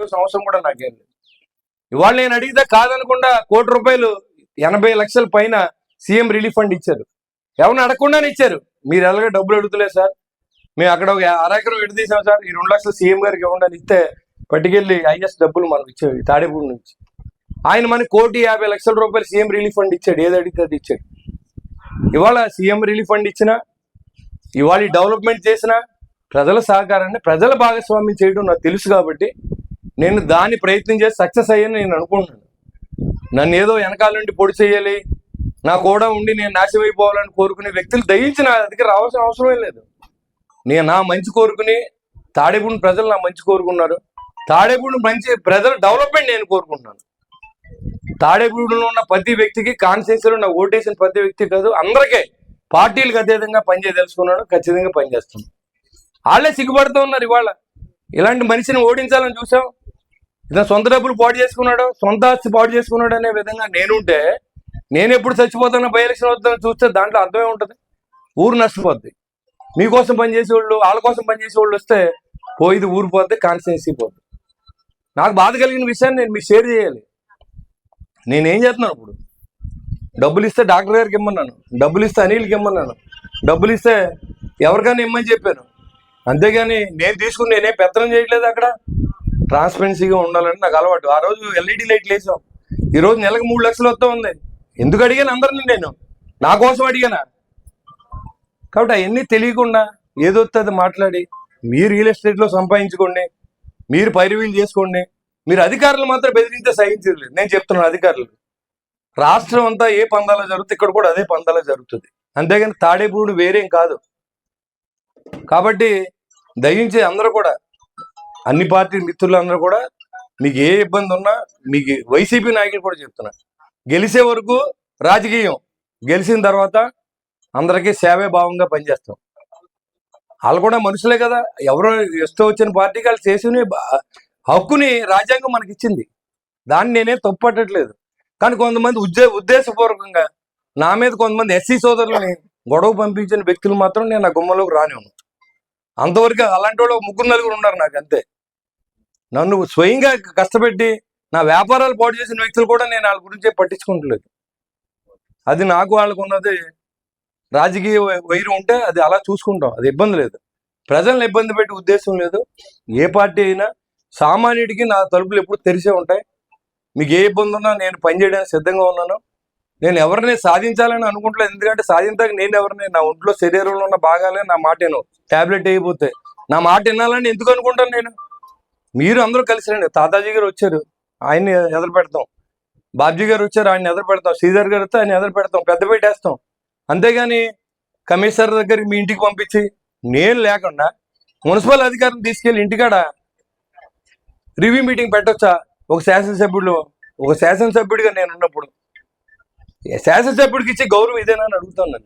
అవసరం కూడా నాకేం లేదు. ఇవాళ నేను అడిగితే కాదనకుండా కోటి రూపాయలు ఎనభై లక్షల పైన సీఎం రిలీఫ్ ఫండ్ ఇచ్చారు. ఎవరిని అడగకుండానే ఇచ్చారు. మీరు ఎలాగ డబ్బులు అడుగుతలేదు సార్. మేము అక్కడ ఒక అరెకరం విడదీసాం సార్? ఈ రెండు లక్షలు సీఎం గారికి ఇవ్వండి అని ఇస్తే పట్టుకెళ్ళి ఐఎస్ డబ్బులు మనకు ఇచ్చాడు తాడేపూడి నుంచి. ఆయన మనకి కోటి యాభై లక్షల రూపాయలు సీఎం రిలీఫ్ ఫండ్ ఇచ్చాడు. ఏది అడిగితే అది ఇచ్చాడు. ఇవాళ సీఎం రిలీఫ్ ఫండ్ ఇచ్చిన ఇవాళ డెవలప్మెంట్ చేసిన ప్రజల సహకారాన్ని ప్రజల భాగస్వామ్యం చేయడం నాకు తెలుసు కాబట్టి నేను దాన్ని ప్రయత్నం చేసి సక్సెస్ అయ్యని నేను అనుకుంటున్నాను. నన్ను ఏదో వెనకాల నుండి పొడి చేయాలి నా కూడా ఉండి నేను నాశనం అయిపోవాలని కోరుకునే వ్యక్తులు దయించి నా దగ్గర రావాల్సిన అవసరం లేదు. నేను నా మంచి కోరుకుని తాడేపూడి ప్రజలు నా మంచి కోరుకున్నారు. తాడేపూడి మంచి ప్రజల డెవలప్మెంట్ నేను కోరుకుంటున్నాను. తాడేపూడిలో ఉన్న ప్రతి వ్యక్తికి కాన్స్టిట్యూన్సీలో నా ఓటేసిన ప్రతి వ్యక్తి కాదు అందరికీ పార్టీలకు అతీతంగా పనిచేయదలుచుకున్నాడు ఖచ్చితంగా పనిచేస్తున్నాను వాళ్ళే సిగ్గుపడుతూ ఉన్నారు ఇవాళ. ఇలాంటి మనిషిని ఓడించాలని చూసాం. ఇతను సొంత డబ్బులు పాడు చేసుకున్నాడు సొంత ఆస్తి పాడు చేసుకున్నాడు అనే విధంగా నేనుంటే నేను ఎప్పుడు చచ్చిపోతానో బై ఎలక్షన్ వద్దని చూస్తే దాంట్లో అర్థమే ఉంటుంది. ఊరు నష్టపోద్ది. మీకోసం పనిచేసేవాళ్ళు వాళ్ళ కోసం పనిచేసేవాళ్ళు వస్తే పోయిది ఊరు పోతే కాన్స్టిట్యున్సీ పోద్ది. నాకు బాధ కలిగిన విషయాన్ని నేను మీకు షేర్ చేయాలి. నేనేం చేస్తున్నాను ఇప్పుడు? డబ్బులు ఇస్తే డాక్టర్ గారికి ఇమ్మన్నాను డబ్బులు ఇస్తే అనిల్కి ఇమ్మన్నాను డబ్బులు ఇస్తే ఎవరికైనా ఇమ్మని చెప్పాను. అంతేగాని నేను తీసుకుని నేనేం పెత్తనం చేయట్లేదు అక్కడ? ట్రాన్స్పరెన్సీగా ఉండాలని నాకు అలవాటు. ఆ రోజు ఎల్ఈడి లైట్లు వేసాం. ఈ రోజు నెలకు మూడు లక్షలు వస్తూ ఉంది. ఎందుకు అడిగాను? అందరిని నేను. నా కోసం అడిగానా? కాబట్టి అవన్నీ తెలియకుండా ఏదొస్తుంది అది మాట్లాడి మీరు రియల్ ఎస్టేట్లో సంపాదించుకోండి మీరు పైరువీలు చేసుకోండి. మీరు అధికారులు మాత్రం బెదిరిస్తే సహించలేదు లేదు. నేను చెప్తున్నాను అధికారులు. రాష్ట్రం అంతా ఏ పందాలో జరుగుతుంది ఇక్కడ కూడా అదే పందాలో జరుగుతుంది. అంతేగాని తాడేపూడు వేరేం కాదు. కాబట్టి దయించి అందరూ కూడా అన్ని పార్టీ మిత్రులందరూ కూడా మీకు ఏ ఇబ్బంది ఉన్నా మీకు వైసీపీ నాయకులు కూడా చెప్తున్నా గెలిచే వరకు రాజకీయం. గెలిచిన తర్వాత అందరికీ సేవే భావంగా పనిచేస్తాం. వాళ్ళు కూడా మనుషులే కదా. ఎవరో ఇష్టం వచ్చిన పార్టీ వాళ్ళు చేసిన హక్కుని రాజ్యాంగం మనకి ఇచ్చింది. దాన్ని నేనేం తప్పట్టట్లేదు కానీ కొంతమంది ఉద్దే ఉద్దేశపూర్వకంగా నా మీద కొంతమంది ఎస్సీ సోదరులని గొడవ పంపించిన వ్యక్తులు మాత్రం నేను నా గుమ్మలోకి రానివ్వను. అంతవరకు అలాంటి వాళ్ళు ముగ్గురు నలుగురు ఉన్నారు నాకు అంతే. నన్ను స్వయంగా కష్టపెట్టి నా వ్యాపారాలు పాటు చేసిన వ్యక్తులు కూడా నేను వాళ్ళ గురించి పట్టించుకుంటలేదు అది నాకు వాళ్ళకు ఉన్నది రాజకీయ వై- ఉంటే అది అలా చూసుకుంటాం అది ఇబ్బంది లేదు. ప్రజల్ని ఇబ్బంది పెట్టే ఉద్దేశం లేదు. ఏ పార్టీ అయినా సామాన్యుడికి నా తలుపులు ఎప్పుడు తెరిసే ఉంటాయి. మీకు ఏ ఇబ్బంది ఉన్నా నేను పనిచేయడానికి సిద్ధంగా ఉన్నాను. నేను ఎవరిని సాధించాలని అనుకుంటలేదు. ఎందుకంటే సాధించడానికి నేను ఎవరిని నా ఒంట్లో శరీరంలో ఉన్న భాగాలే నా మాట విను టాబ్లెట్ అయిపోతే నా మాట వినాలని ఎందుకు అనుకుంటాను నేను? మీరు అందరూ కలిసి రండి. తాతాజీ గారు వచ్చారు. ఆయన్ని ఎదురు పెడతాం. బాబ్జీ గారు వచ్చారు. ఆయన ఎదురు పెడతాం. శ్రీధర్ గారు వస్తే ఆయన ఎదురు పెడతాం. పెద్ద పెట్టేస్తాం అంతేగాని కమిషనర్ దగ్గరికి మీ ఇంటికి పంపించి నేను లేకుండా మున్సిపల్ అధికారిని తీసుకెళ్ళి ఇంటికాడ రివ్యూ మీటింగ్ పెట్టొచ్చా? ఒక శాసనసభ్యుడు ఒక శాసనసభ్యుడిగా నేను ఉన్నప్పుడు. శాసనసభ్యుడికి ఇచ్చే గౌరవం ఇదేనా అని అడుగుతాను నన్ను